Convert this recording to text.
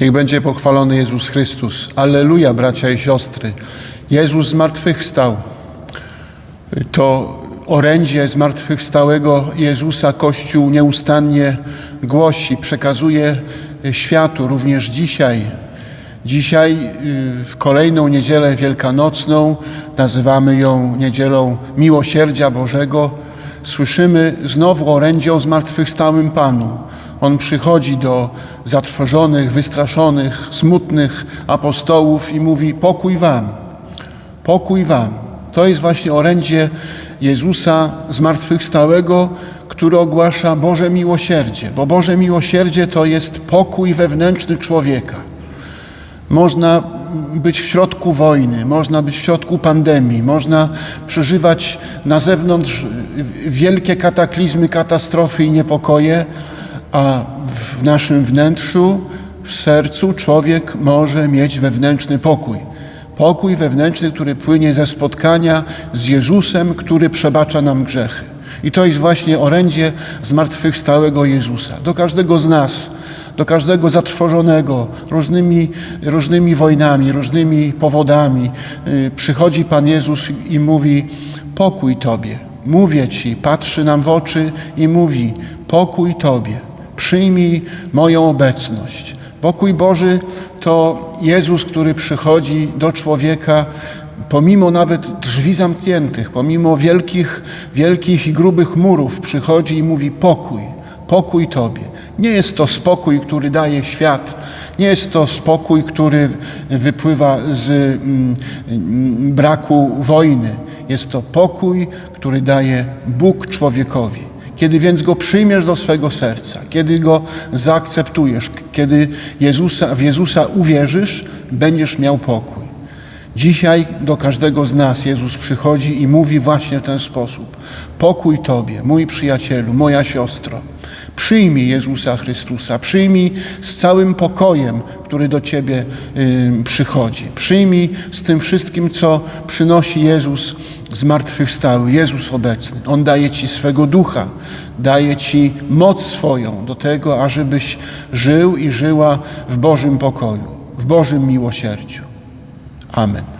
Niech będzie pochwalony Jezus Chrystus. Alleluja, bracia i siostry. Jezus zmartwychwstał. To orędzie zmartwychwstałego Jezusa Kościół nieustannie głosi, przekazuje światu również dzisiaj. Dzisiaj y, w kolejną niedzielę wielkanocną, nazywamy ją niedzielą Miłosierdzia Bożego, słyszymy znowu orędzie o zmartwychwstałym Panu. On przychodzi do zatrwożonych, wystraszonych, smutnych apostołów i mówi: Pokój wam, pokój wam. To jest właśnie orędzie Jezusa zmartwychwstałego, który ogłasza Boże miłosierdzie, bo Boże miłosierdzie to jest pokój wewnętrzny człowieka. Można być w środku wojny, można być w środku pandemii, można przeżywać na zewnątrz wielkie kataklizmy, katastrofy i niepokoje, a w naszym wnętrzu, w sercu człowiek może mieć wewnętrzny pokój. Pokój wewnętrzny, który płynie ze spotkania z Jezusem, który przebacza nam grzechy. I to jest właśnie orędzie zmartwychwstałego Jezusa. Do każdego z nas, do każdego zatrwożonego różnymi, różnymi wojnami, różnymi powodami, yy, przychodzi Pan Jezus i mówi: Pokój Tobie. Mówię Ci, patrzy nam w oczy i mówi: Pokój Tobie. Przyjmij moją obecność. Pokój Boży to Jezus, który przychodzi do człowieka pomimo nawet drzwi zamkniętych, pomimo wielkich, wielkich i grubych murów, przychodzi i mówi pokój, pokój Tobie. Nie jest to spokój, który daje świat, nie jest to spokój, który wypływa z mm, braku wojny. Jest to pokój, który daje Bóg człowiekowi. Kiedy więc go przyjmiesz do swego serca, kiedy go zaakceptujesz, kiedy Jezusa, w Jezusa uwierzysz, będziesz miał pokój. Dzisiaj do każdego z nas Jezus przychodzi i mówi właśnie w ten sposób: Pokój Tobie, mój przyjacielu, moja siostro. Przyjmij Jezusa Chrystusa, przyjmij z całym pokojem, który do Ciebie przychodzi. Przyjmij z tym wszystkim, co przynosi Jezus zmartwychwstały, Jezus obecny. On daje Ci swego ducha, daje Ci moc swoją do tego, ażebyś żył i żyła w Bożym pokoju, w Bożym miłosierdziu. Amen.